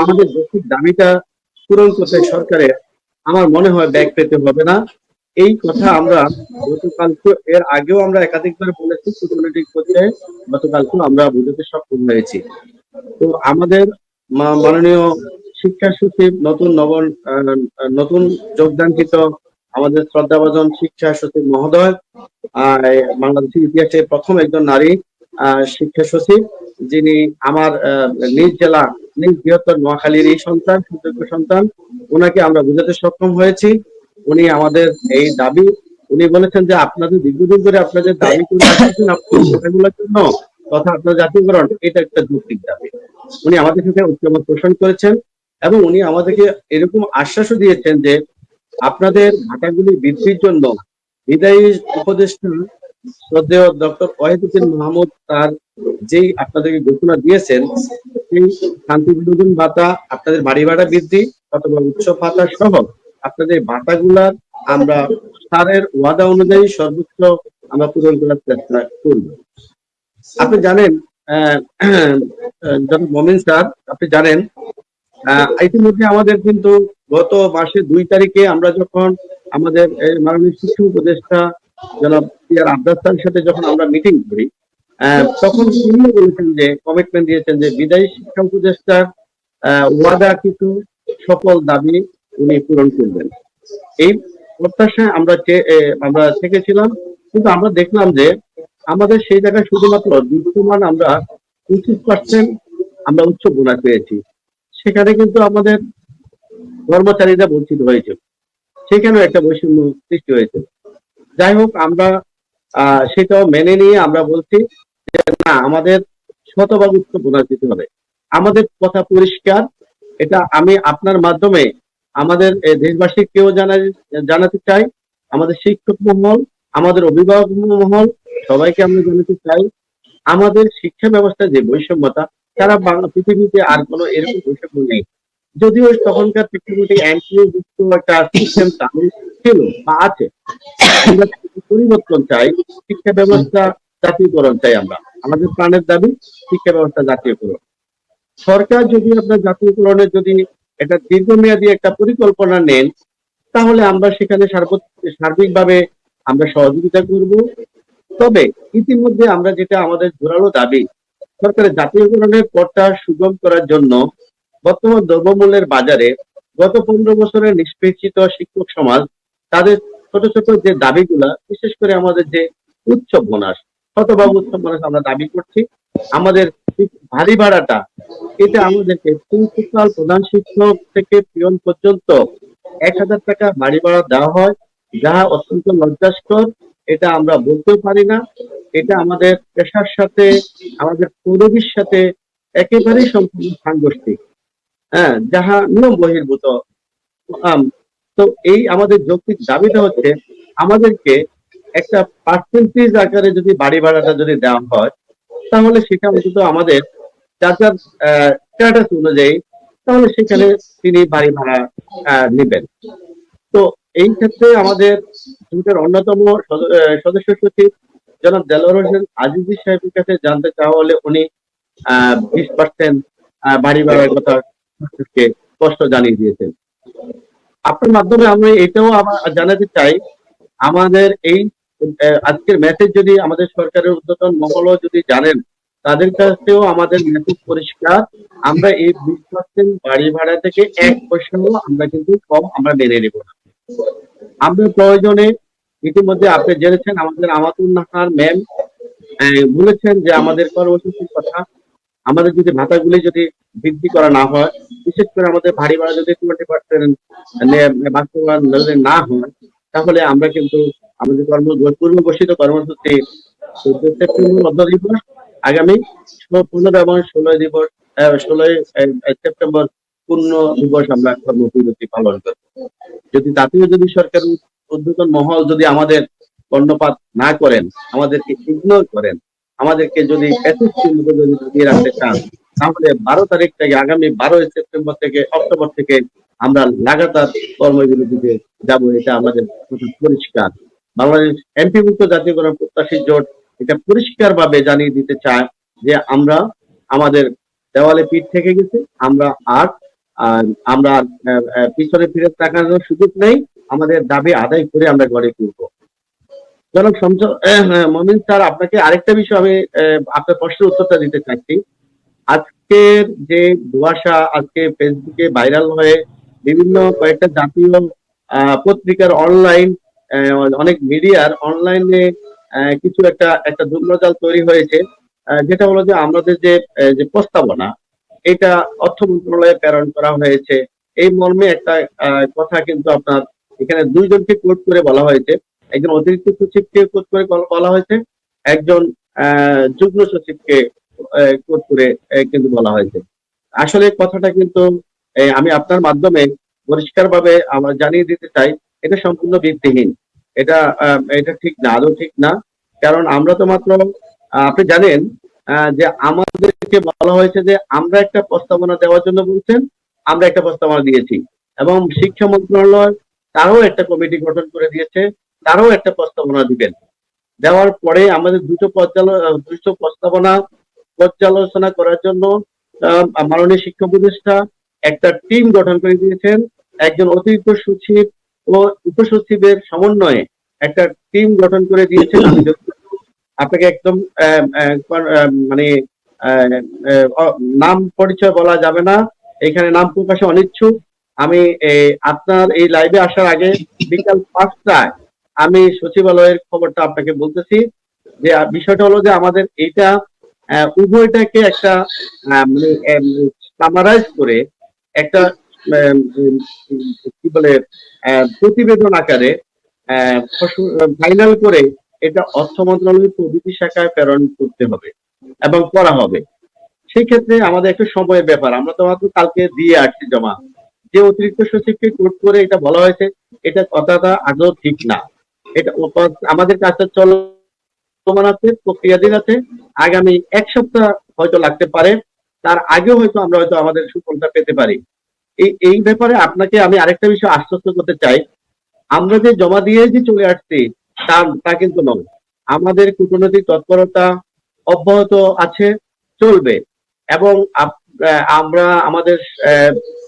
আমাদের যৌক্তিক দাবিটা পূরণ করতে সরকারের আমার মনে হয় ব্যাগ পেতে হবে না। এই কথা আমরা গতকালকে এর আগেও আমরা একাধিকবার বলেছি কমিউনিটির পর্যায়ে গতকালকেও আমরা বুঝতে সক্ষম হয়েছি। তো আমাদের মাননীয় শিক্ষা সচিব নতুন আহ, নতুন যোগদানকৃত আমাদের শ্রদ্ধাভাজন শিক্ষা সচিব মহোদয় বাংলাদেশের ইতিহাসে প্রথম একজন নারী আহ, শিক্ষা সচিব। যিনি আমার নিজ জেলা, নিজ বৃহত্তর নোয়াখালীর এই সন্তান, সুযোগ্য সন্তান, ওনাকে আমরা বুঝাতে সক্ষম হয়েছি। উনি আমাদের এই দাবি, উনি বলেছেন যে আপনাদের দীর্ঘদিন ধরে আপনাদের দাবি করে আপনাদের জন্য তথা আপনার জাতীয়করণ এটা একটা যৌক্তিক দাবি। উনি আমাদের সাথে ঐক্যমত পোষণ করেছেন এবং উনি আমাদেরকে এরকম আশ্বাসও দিয়েছেন যে আপনাদের ভাটাগুলি বৃদ্ধির জন্য বিদায়ী উপদেষ্টা শ্রদ্ধেয় ডক্টর ওয়াহিদুদ্দিন মাহমুদ তার যেই আপনাদেরকে ঘোষণা দিয়েছেন, সেই শান্তি বিনোদন ভাতা, আপনাদের বাড়ি ভাড়া বৃদ্ধি অথবা উচ্চ ভাতা সহ আপনাদের ভাতাগুলার আমরা সারের ওয়াদা অনুযায়ী সর্বোচ্চ আমরা পূরণ করার চেষ্টা করব। আপনি জানেন মমিন স্যার, আপনি জানেন ইতিমধ্যে আমাদের কিন্তু গত মাসে দুই তারিখে আমরা যখন আমাদের মাননীয় শিক্ষা উপদেষ্টা জনাব আব্দাস সাথে যখন আমরা মিটিং করি তখন তিনি বলেছেন যে কমিটমেন্ট দিয়েছেন যে, বিদায়ী শিক্ষা উপদেষ্টার ওয়াদা কিছু সকল দাবি উনি পূরণ করবেন। এই প্রত্যাশায় আমরা আমরা থেকেছিলাম, কিন্তু আমরা দেখলাম যে, আমাদের সেই জায়গায় শুধুমাত্র বিদ্যমান আমরা পঁচিশ পার্সেন্ট আমরা উচ্চ বোনাস পেয়েছি। সেখানে কিন্তু আমাদের কর্মচারীরা বঞ্চিত হয়েছে। সেখানেও একটা বৈষম্য সৃষ্টি হয়েছে। যাই হোক, আমরা সেটাও মেনে নিয়ে আমরা বলছি না, আমাদের শতভাগ বোনাস দিতে হবে। আমাদের কথা পরিষ্কার, এটা আমি আপনার মাধ্যমে আমাদের দেশবাসীকেও জানা, জানাতে চাই, আমাদের শিক্ষক মহল, আমাদের অভিভাবক মহল, সবাইকে আমরা জানাতে চাই, আমাদের শিক্ষা ব্যবস্থার যে বৈষম্যতা তারা বাংলা পৃথিবীতে আর কোনো এরকম বৈষম্য নেই। যদিও তখনকার পৃথিবীতে যুক্ত একটা সিস্টেম ছিল বা আছে পরিবর্তন চাই, শিক্ষা ব্যবস্থা জাতীয়করণ চাই আমরা। আমাদের প্রাণের দাবি শিক্ষা ব্যবস্থা জাতীয়করণ। সরকার যদি আপনার জাতীয়করণের যদি একটা দীর্ঘমেয়াদী একটা পরিকল্পনা নেন, তাহলে আমরা সেখানে সার্বিকভাবে আমরা সহযোগিতা করব। তবে ইতিমধ্যে আমরা যেটা আমাদের জোরালো দাবি, সরকারের জাতীয়করণের পথটা সুগম করার জন্য বর্তমান দ্রব্যমূল্যের বাজারে গত পনেরো বছরের নিষ্পেষিত শিক্ষক সমাজ, তাদের ছোট ছোট যে দাবিগুলা, বিশেষ করে আমাদের যে উচ্চ বোনাস শতভাগ উচ্চ বোনাস আমরা দাবি করছি। আমাদের ভারী ভাড়াটা, এটা আমাদেরকে প্রিন্সিপাল, প্রধান শিক্ষক থেকে পিয়ন পর্যন্ত এক হাজার টাকা বাড়ি ভাড়া দেওয়া হয় যাহা অত্যন্ত লজ্জাস্কর, এটা আমরা বলতেও পারি না। এটা আমাদের পেশার সাথে, আমাদের পদবীর সাথে একেবারেই সম্পূর্ণ সাংঘর্ষিক হ্যাঁ যাহা নিয়ম বহির্ভূত তো এই আমাদের যৌক্তিক দাবিটা হচ্ছে, আমাদেরকে একটা পার্সেন্টেজ আকারে যদি বাড়ি ভাড়াটা যদি দেওয়া হয়, তাহলে সেটা অন্তত আমাদের যার যার স্ট্যাটাস অনুযায়ী তাহলে সেখানে তিনি বাড়ি ভাড়া নেবেন। তো এই ক্ষেত্রে আমাদের দুটার অন্যতম সদস্য সচিব জনাব দেলোয়ার হোসেন আজিজি সাহেবের কাছে জানতে চাওয়া হলে উনি বিশ পার্সেন্ট বাড়ি ভাড়ার কথা স্পষ্ট জানিয়ে দিয়েছেন। আপনার মাধ্যমে আমি এটাও জানাতে চাই, আমাদের এই আজকের মেসেজ যদি আমাদের সরকারের উদ্যতন মহলও যদি জানেন, তাদের কাছেও আমাদের মেসেজ পরিষ্কার। আমরা এই বিশ পার্সেন্ট বাড়ি ভাড়া থেকে এক পয়সাও আমরা কিন্তু কম আমরা মেনে নেব না। আমরা প্রয়োজনে ইতিমধ্যে আপনি জেনেছেন আমাদের আমাতুল নাহার ম্যাম বলেছেন যে আমাদের কর্মসূচির কথা। আমাদের যদি ভাতাগুলি যদি বৃদ্ধি করা না হয়, বিশেষ করে আমাদের ভারী ভাড়া যদি টোয়েন্টি পার্সেন্ট বাস্তবায়ন না হয়, তাহলে আমরা কিন্তু আমাদের কর্ম পূর্ব ঘোষিত কর্মসূচি চোদ্দ সেপ্টেম্বর অর্ধ দিবস। আগামী পনেরো এবং ষোলোই দিবস ষোলোই সেপ্টেম্বর পূর্ণ দিবস আমরা কর্মবিরতি পালন করব। যদি তাতেও যদি সরকার উদ্বোধন মহল যদি আমাদের কর্ণপাত না করেন, আমাদেরকে ইগনোর করেন, আমাদেরকে যদি মধ্যে ঢুকিয়ে রাখতে চান, তাহলে বারো তারিখ থেকে, আগামী বারোই সেপ্টেম্বর থেকে, অক্টোবর থেকে আমরা লাগাতার কর্মবিরতিতে যাব, এটা আমাদের পরিষ্কার। বাংলাদেশ এমপিভুক্ত জাতীয়করণ প্রত্যাশী জোট এটা পরিষ্কার ভাবে জানিয়ে দিতে চায় যে আমরা আমাদের দেওয়ালে পিঠ থেকে গেছে, আমরা আর আমরা পিছনে ফিরে তাকানোর সুযোগ নেই, আমাদের দাবি আদায় করে আমরা ঘরে ফিরব জনাব সমঝ মমিন স্যার, আপনাকে আরেকটা বিষয় আমি আপনার প্রশ্নের উত্তরটা দিতে চাচ্ছি। আজকের যে দুয়াশা আজকে ফেসবুকে ভাইরাল হয়ে বিভিন্ন কয়েকটা জাতীয় পত্রিকার অনলাইন অনেক মিডিয়ার অনলাইনে কিছু একটা একটা দুর্নজাল তৈরি হয়েছে যেটা হলো যে আমাদের যে যে প্রস্তাবনা, এটা অর্থ মন্ত্রণালয়ে প্রেরণ করা হয়েছে। এই মর্মে একটা কথা কিন্তু আপনার এখানে দুইজনকে কোট করে বলা হয়েছে। একজন অতিরিক্ত সচিবকে কোট করে বলা- হয়েছে, একজন যুগ্ম সচিবকে কোট করে কিন্তু বলা হয়েছে। আসলে কথাটা কিন্তু আমি আপনার মাধ্যমে পরিষ্কারভাবে আমরা জানিয়ে দিতে চাই এটা সম্পূর্ণ ভিত্তিহীন। এটা এটা ঠিক না, আদৌ ঠিক না। কারণ আমরা তো মাত্র আপনি জানেন যে আমাদেরকে বলা হয়েছে যে আমরা একটা প্রস্তাবনা দেওয়ার জন্য বলছেন, আমরা একটা প্রস্তাবনা দিয়েছি। এবং শিক্ষা মন্ত্রণালয় তারাও একটা কমিটি গঠন করে দিয়েছে, তারাও একটা প্রস্তাবনা দিবেন। দেওয়ার পরে আমাদের দুটো দুটো প্রস্তাবনা পর্যালোচনা করার জন্য মাননীয় শিক্ষা উপদেষ্টা একটা টিম গঠন করে দিয়েছেন। একজন অতিরিক্ত সচিব ও উপসচিবের সমন্বয়ে একটা টিম গঠন করে দিয়েছেন। আমি আপনাকে একদম মানে নাম পরিচয় বলা যাবে না। এখানে নাম প্রকাশে অনিচ্ছুক। আমি আপনার এই লাইভে আসার আগে বিকাল পাঁচটায় আমি সচিবালয়ের খবরটা আপনাকে বলতেছি যে বিষয়টা হলো যে আমাদের আহ, উভয়টাকে একটা মানে সামারাইজ করে একটা কি বলে প্রতিবেদন আকারে ফাইনাল করে এটা অর্থ মন্ত্রণালয়ের প্রভৃতি শাখায় প্রেরণ করতে হবে এবং করা হবে। সেই ক্ষেত্রে আমাদের একটু সময়ের ব্যাপার। আমরা তো মাত্র কালকে দিয়ে আসছি জমা। যে অতিরিক্ত সচিবকে কোর্ট করে এটা বলা হয়েছে, এটা কথাটা আদৌ ঠিক না। এটা আমাদের কাজটা চলমান আছে, প্রক্রিয়াধীন আছে। আগামী এক সপ্তাহ হয়তো লাগতে পারে। তার আগেও হয়তো আমরা হয়তো আমাদের সুফলটা পেতে পারি। এই ব্যাপারে আপনাকে আমি আরেকটা বিষয় আশ্বস্ত করতে চাই। আমরা যে জমা দিয়ে যে চলে আসছি, তা তা কিন্তু নয়। আমাদের কূটনৈতিক তৎপরতা অব্যাহত আছে, চলবে। এবং আমরা আমাদের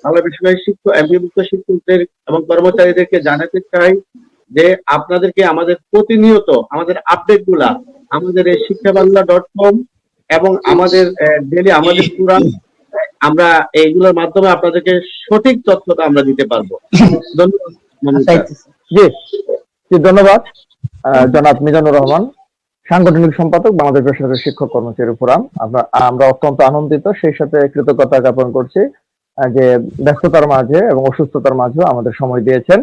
বাংলা বিশ্ববিদ্যালয়ের শিক্ষক এমপিভুক্ত শিক্ষকদের এবং কর্মচারীদেরকে জানাতে চাই যে আপনাদেরকে আমাদের প্রতিনিয়ত আমাদের আপডেটগুলা আমাদের এই শিক্ষা বাংলা ডট কম এবং আমাদের ডেলি আমাদের পুরান আমরা এইগুলোর মাধ্যমে আপনাদেরকে সঠিক তথ্যটা আমরা দিতে পারব। ধন্যবাদ জি জি, ধন্যবাদ। জনাব মিজানুর রহমান, সাংগঠনিক সম্পাদক, বাংলাদেশ বেসরকারি শিক্ষক কর্মচারী ফোরাম। আমরা অত্যন্ত আনন্দিত, সেই সাথে কৃতজ্ঞতা জ্ঞাপন করছি যে ব্যস্ততার মাঝে এবং অসুস্থতার মাঝেও আমাদের সময় দিয়েছেন।